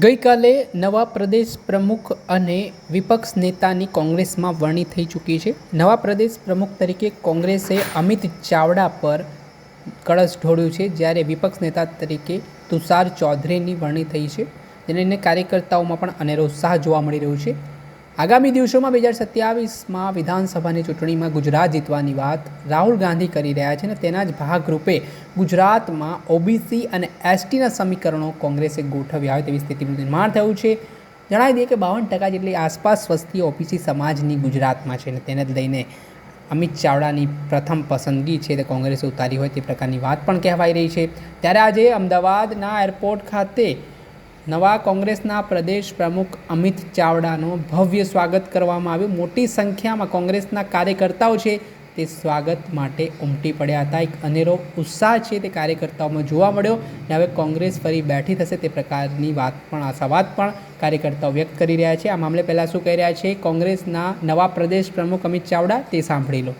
ગઈકાલે નવા પ્રદેશ પ્રમુખ અને વિપક્ષ નેતાની કોંગ્રેસમાં વરણી થઈ ચૂકી છે. નવા પ્રદેશ પ્રમુખ તરીકે કોંગ્રેસે અમિત ચાવડા પર કળશ ઢોળ્યું છે, જ્યારે વિપક્ષ નેતા તરીકે તુષાર ચૌધરીની વરણી થઈ છે. જેને કાર્યકર્તાઓમાં પણ અનેરો ઉત્સાહ જોવા મળી રહ્યો છે. આગામી દિવસોમાં બે હજાર સત્યાવીસમાં વિધાનસભાની ચૂંટણીમાં ગુજરાત જીતવાની વાત રાહુલ ગાંધી કરી રહ્યા છે અને તેના જ ભાગરૂપે ગુજરાતમાં ઓબીસી અને એસટીના સમીકરણો કોંગ્રેસે ગોઠવ્યા હોય તેવી સ્થિતિનું નિર્માણ થયું છે. જણાવી દઈએ કે બાવન ટકા જેટલી આસપાસ વસ્તી ઓબીસી સમાજની ગુજરાતમાં છે અને તેને લઈને અમિત ચાવડાની પ્રથમ પસંદગી છે તે કોંગ્રેસે ઉતારી હોય તે પ્રકારની વાત પણ કહેવાઈ રહી છે. ત્યારે આજે અમદાવાદના એરપોર્ટ ખાતે નવા કોંગ્રેસના પ્રદેશ પ્રમુખ અમિત ચાવડાનો ભવ્ય સ્વાગત કરવામાં આવ્યું મોટી સંખ્યામાં કોંગ્રેસના કાર્યકર્તાઓ છે તે સ્વાગત માટે ઉમટી પડ્યા હતા એક અનેરો ઉત્સાહ છે તે કાર્યકર્તાઓમાં જોવા મળ્યો અને હવે કોંગ્રેસ ફરી બેઠી થશે તે પ્રકારની વાત પણ આશાવાદ પણ કાર્યકર્તાઓ વ્યક્ત કરી રહ્યા છે આ મામલે પહેલાં શું કહી રહ્યા છે કોંગ્રેસના નવા પ્રદેશ પ્રમુખ અમિત ચાવડા તે સાંભળી લો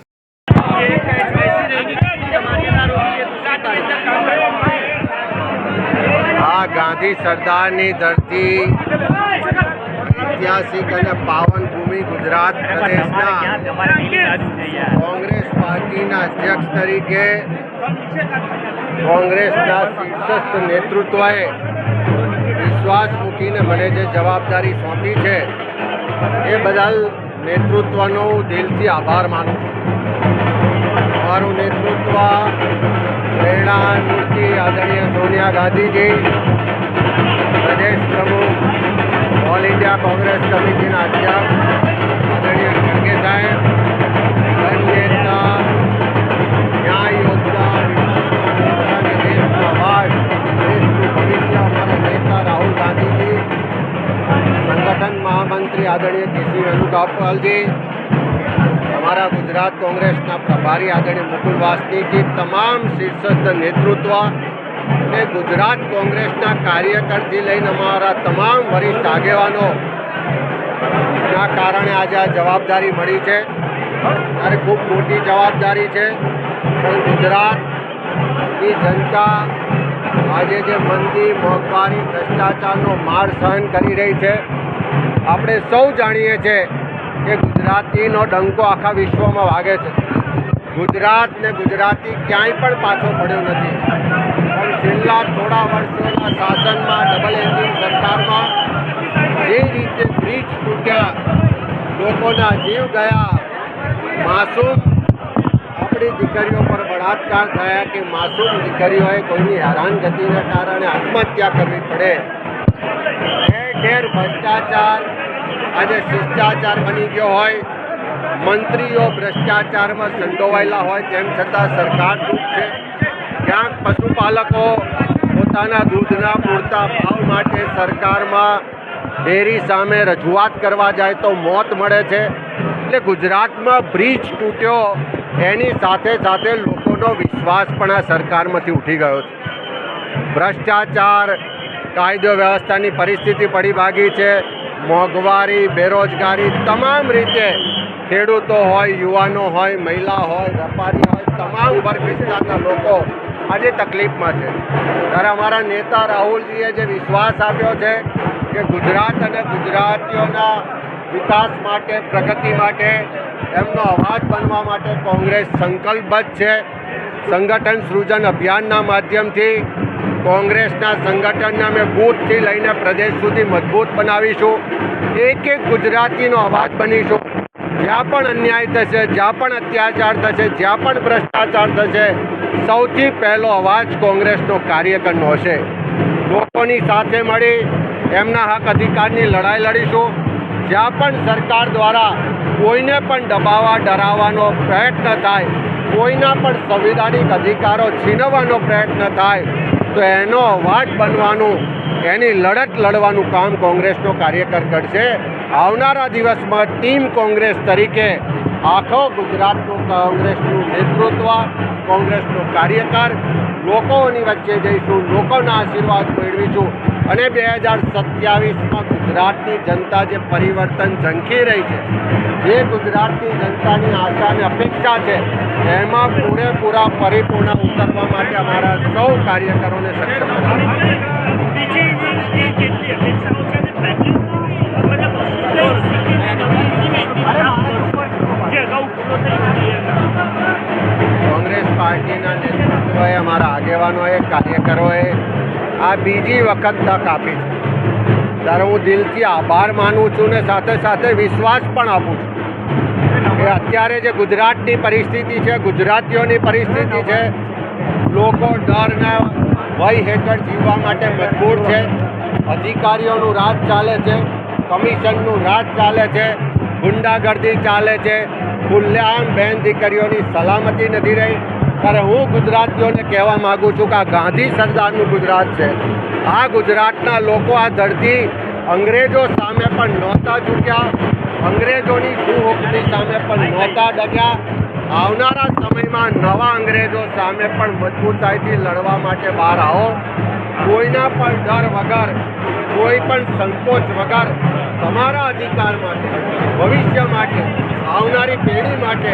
આ ગાંધી સરદારની ધરતી ઐતિહાસિક અને પાવન ભૂમિ ગુજરાત પ્રદેશના કોંગ્રેસ પાર્ટીના અધ્યક્ષ તરીકે કોંગ્રેસના શીર્ષસ્થ નેતૃત્વએ વિશ્વાસ મૂકીને મને જે જવાબદારી સોંપી છે, એ બદલ નેતૃત્વનો દિલથી આભાર માનું છું. મારું નેતૃત્વ પ્રેરણા મૂર્તિ આદરણીય સોનિયા ગાંધીજી પ્રદેશ પ્રમુખ ઓલ ઇન્ડિયા કોંગ્રેસ કમિટીના અધ્યક્ષ આદરણીય ખડગે સાહેબ જનનેતા ન્યાય યોદ્ધા વિકાસના દેશનો અવાજ દેશનું ભવિષ્ય અમારા નેતા રાહુલ ગાંધીજી સંગઠન મહામંત્રી આદરણીય કેસી વેણુગોપાલજી અમારા ગુજરાત કોંગ્રેસના પ્રભારી આદરણીય મુકુલ વાસનીજી, તમામ શીર્ષસ્થ નેતૃત્વ અને ગુજરાત કોંગ્રેસના કાર્યકરથી લઈને અમારા તમામ વરિષ્ઠ આગેવાનો, ના કારણે આજે આ જવાબદારી મળી છે. ત્યારે ખૂબ મોટી જવાબદારી છે. પણ ગુજરાતની જનતા આજે જે મંદી, મોંઘવારી, ભ્રષ્ટાચારનો માર સહન કરી રહી છે, આપણે સૌ જાણીએ છીએ ગુજરાતીનો ડંકો આખા વિશ્વમાં વાગે છે. ગુજરાત ને ગુજરાતી ક્યાંય પણ પાછો પડ્યો નથી. પણ છેલ્લા થોડા વર્ષોના શાસનમાં ડબલ એન્જિન સરકારમાં જે રીતે બ્રિજ તૂટ્યા, લોકોના જીવ ગયા, માસૂમ આપણી દીકરીઓ પર બળાત્કાર થયા કે માસૂમ દીકરીઓએ કોઈની હેરાનગતિના કારણે આત્મહત્યા કરવી પડે. ઘેર ઠેર ભ્રષ્ટાચાર આજે શિષ્ટાચાર બની ગયો હોય, મંત્રીઓ ભ્રષ્ટાચારમાં સંડોવાયેલા હોય, તેમ છતાં સરકાર ચૂપ છે. ક્યાંક પશુપાલકો પોતાના દૂધના પૂરતા ભાવ માટે સરકારમાં ડેરી સામે રજૂઆત કરવા જાય તો મોત મળે છે. એટલે ગુજરાતમાં બ્રિજ તૂટ્યો, એની સાથે સાથે લોકોનો વિશ્વાસ પણ આ સરકારમાંથી ઉઠી ગયો છે. ભ્રષ્ટાચાર કાયદો વ્યવસ્થાની પરિસ્થિતિ પડી ભાગી છે. મોંઘવારી, બેરોજગારી તમામ રીતે ખેડૂતો હોય, યુવાનો હોય, મહિલા હોય, વેપારી હોય, તમામ વર્ગ વિસ્તારના લોકો આજે તકલીફમાં છે. ત્યારે અમારા નેતા રાહુલજીએ જે વિશ્વાસ આપ્યો છે કે ગુજરાત અને ગુજરાતીઓના વિકાસ માટે, પ્રગતિ માટે, એમનો અવાજ બનવા માટે કોંગ્રેસ સંકલ્પબદ્ધ છે. સંગઠન સૃજન અભિયાનના માધ્યમથી કોંગ્રેસના સંગઠનને અમે બૂથથી લઈને પ્રદેશ સુધી મજબૂત બનાવીશું. એક એક ગુજરાતીનો અવાજ બનીશું. જ્યાં પણ અન્યાય થશે, જ્યાં પણ અત્યાચાર થશે, જ્યાં પણ ભ્રષ્ટાચાર થશે, સૌથી પહેલો અવાજ કોંગ્રેસનો કાર્યકરનો હશે. લોકોની સાથે મળી એમના હક અધિકારની લડાઈ લડીશું. જ્યાં પણ સરકાર દ્વારા કોઈને પણ દબાવવા, ડરાવવાનો પ્રયત્ન થાય, કોઈના પણ સંવિધાનિક અધિકારો છીનવવાનો પ્રયત્ન થાય તો એનો વાટ બનવાનું, એની લડત લડવાનું કામ કોંગ્રેસનો કાર્યકર કરશે. આવનારા દિવસમાં ટીમ કોંગ્રેસ તરીકે આખો ગુજરાતનું કોંગ્રેસનું નેતૃત્વ, કોંગ્રેસનો કાર્યકર, લોકોની વચ્ચે જઈશું, લોકોના આશીર્વાદ મેળવીશું. અને બે હજાર સત્યાવીસમાં ગુજરાતની જનતા જે પરિવર્તન ઝંખી રહી છે, જે ગુજરાતની જનતાની આશા અને અપેક્ષા છે, એમાં પૂરેપૂરા પરિપૂર્ણ ઉતરવા માટે અમારા સૌ કાર્યકરોને સક્ષમ કોંગ્રેસ પાર્ટીના નેતૃત્વએ અમારા આગેવાનોએ, કાર્યકરોએ આ બીજી વખત તક આપી છે. ત્યારે હું દિલથી આભાર માનું છું ને સાથે સાથે વિશ્વાસ પણ આપું છું. કે અત્યારે જે ગુજરાતની પરિસ્થિતિ છે, ગુજરાતીઓની પરિસ્થિતિ છે, લોકો ડરના ભય હેઠળ જીવવા માટે મજબૂર છે. અધિકારીઓનું રાજ ચાલે છે, કમિશનનું રાજ ચાલે છે, ગુંડાગર્દી ચાલે છે. ખુલ્લેઆમ બેન દીકરીઓની સલામતી નથી રહી. ત્યારે હું ગુજરાતીઓને કહેવા માગું છું કે આ ગાંધી સરદારનું ગુજરાત છે. આ ગુજરાતના લોકો આ ધરતી અંગ્રેજો સામે પણ નહોતા ઝૂક્યા. અંગ્રેજોની કુહુકમી સામે પણ નહોતા ડગ્યા. આવનારા સમયમાં નવા અંગ્રેજો સામે પણ મજબૂતાઈથી લડવા માટે બહાર આવો. કોઈના પણ ડર વગર, કોઈ પણ સંકોચ વગર તમારા અધિકાર માટે, ભવિષ્ય માટે, આવનારી પેઢી માટે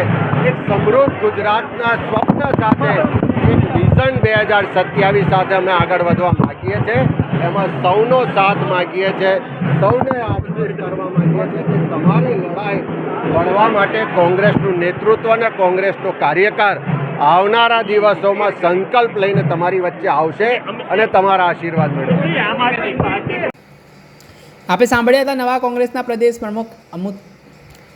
એક સમૃદ્ધ ગુજરાતના સ્વપ્ન સાથે એક વિઝન બે હજાર સત્યાવીસ સાથે અમે આગળ વધવા માગીએ છીએ. એમાં સૌનો સાથ માગીએ છીએ, સૌને આમંત્રિત કરવા માગીએ છીએ કે તમારી લડાઈ લડવા માટે કોંગ્રેસનું નેતૃત્વ અને કોંગ્રેસનો કાર્યકર આવનારા દિવસોમાં સંકલ્પ લઈને તમારી વચ્ચે આવશે અને તમારા આશીર્વાદ મેળવશે. આપે સાંભળ્યા હતા નવા કોંગ્રેસના પ્રદેશ પ્રમુખ અમુક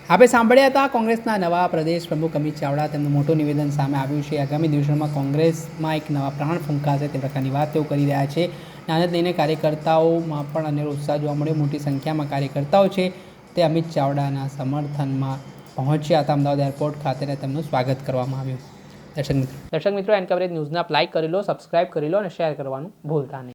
આપે સાંભળ્યા હતા કોંગ્રેસના નવા પ્રદેશ પ્રમુખ અમિત ચાવડા. તેમનું મોટું નિવેદન સામે આવ્યું છે. આગામી દિવસોમાં કોંગ્રેસમાં એક નવા પ્રાણ ફૂંકાશે તે પ્રકારની વાત તેઓ કરી રહ્યા છે. આને લઈને કાર્યકર્તાઓમાં પણ અનેરો ઉત્સાહ જોવા મળ્યો. મોટી સંખ્યામાં કાર્યકર્તાઓ છે તે અમિત ચાવડાના સમર્થનમાં પહોંચ્યા. હતા અમદાવાદ એરપોર્ટ ખાતે તેમનું સ્વાગત કરવામાં આવ્યું. દર્શક મિત્રો. દર્શક મિત્રો એન્ડ કવરેજ ન્યૂઝને લાઇક કરી લો સબસ્ક્રાઇબ કરી લો અને શેર કરવાનું ભૂલતા નહીં.